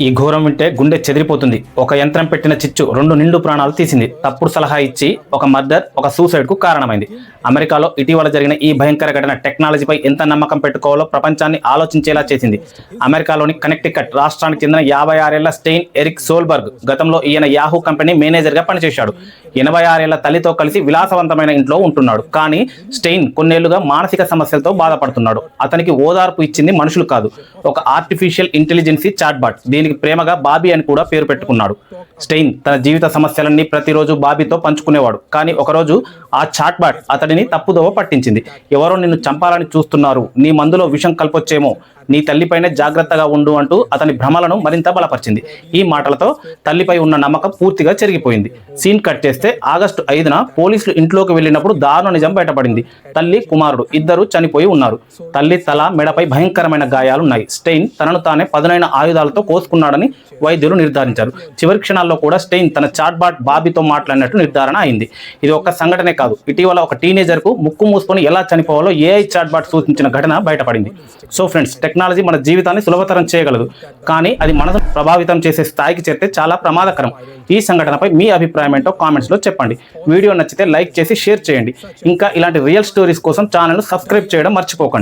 ఈ ఘోరం వింటే గుండె చెదిరిపోతుంది. ఒక యంత్రం పెట్టిన చిచ్చు రెండు నిండు ప్రాణాలు తీసింది. తప్పుడు సలహా ఇచ్చి ఒక మర్డర్ ఒక సూసైడ్కు కారణమైంది. అమెరికాలో ఇటీవల జరిగిన ఈ భయంకర ఘటన టెక్నాలజీపై ఎంత నమ్మకం పెట్టుకోవాలో ప్రపంచాన్ని ఆలోచించేలా చేసింది. అమెరికాలోని కనెక్టికట్ రాష్ట్రానికి చెందిన యాభై ఆరేళ్ళ స్టెయిన్ ఎరిక్ సోల్బర్గ్ గతంలో ఈయన యాహూ కంపెనీ మేనేజర్గా పనిచేశాడు. ఎనభై ఆరేళ్ళ తల్లితో కలిసి విలాసవంతమైన ఇంట్లో ఉంటున్నాడు. కానీ స్టెయిన్ కొన్నేళ్ళుగా మానసిక సమస్యలతో బాధపడుతున్నాడు. అతనికి ఓదార్పు ఇచ్చింది మనుషులు కాదు. ఒక ఆర్టిఫిషియల్ ఇంటెలిజెన్సీ చాట్బాట్. దీనికి ప్రేమగా బాబీ అని కూడా పేరు పెట్టుకున్నాడు. స్టెయిన్ తన జీవిత సమస్యలన్నీ ప్రతిరోజు బాబీతో పంచుకునేవాడు. కానీ ఒకరోజు ఆ చాట్బాట్ అతడిని తప్పుదోవ పట్టించింది. ఎవరో నిన్ను చంపాలని చూస్తున్నారు. నీ మందులో విషం కల్పొచ్చేమో. నీ తల్లిపైనే జాగ్రత్తగా ఉండు అంటూ అతని భ్రమలను మరింత బలపరిచింది. ఈ మాటలతో తల్లిపై ఉన్న నమ్మకం పూర్తిగా చెరిగిపోయింది. సీన్ కట్ చేస్తే ఆగస్టు ఐదున పోలీసులు ఇంట్లోకి వెళ్ళినప్పుడు దారుణ నిజం బయటపడింది. తల్లి కుమారుడు ఇద్దరు చనిపోయి ఉన్నారు. తల్లి తల మెడపై భయంకరమైన గాయాలున్నాయి. స్టెయిన్ తనను తానే పదునైన ఆయుధాలతో కోసుకున్నాడని వైద్యులు నిర్ధారించారు. చివరి క్షణాల్లో కూడా స్టెయిన్ తన చాట్బాట్ బాబీతో మాట్లాడినట్లు నిర్ధారణ అయింది. ఇది ఒక సంఘటనే కాదు. ఇటీవల ఒక టీనేజర్కు ముక్కు మూసుకొని ఎలా చనిపోవాలో ఏఐ చాట్బాట్ సూచించిన ఘటన బయటపడింది. సో ఫ్రెండ్స్ టెక్నాలజీ మన జీవితాన్ని సులభతరం చేయగలదు. కానీ అది మనసు ప్రభావితం చేసే స్థాయికి చేరితే చాలా ప్రమాదకరం. ఈ సంఘటనపై మీ అభిప్రాయం ఏంటో కామెంట్స్లో చెప్పండి. వీడియో నచ్చితే లైక్ చేసి షేర్ చేయండి. ఇంకా ఇలాంటి రియల్ స్టోరీస్ కోసం ఛానల్ను సబ్స్క్రైబ్ చేయడం మర్చిపోకండి.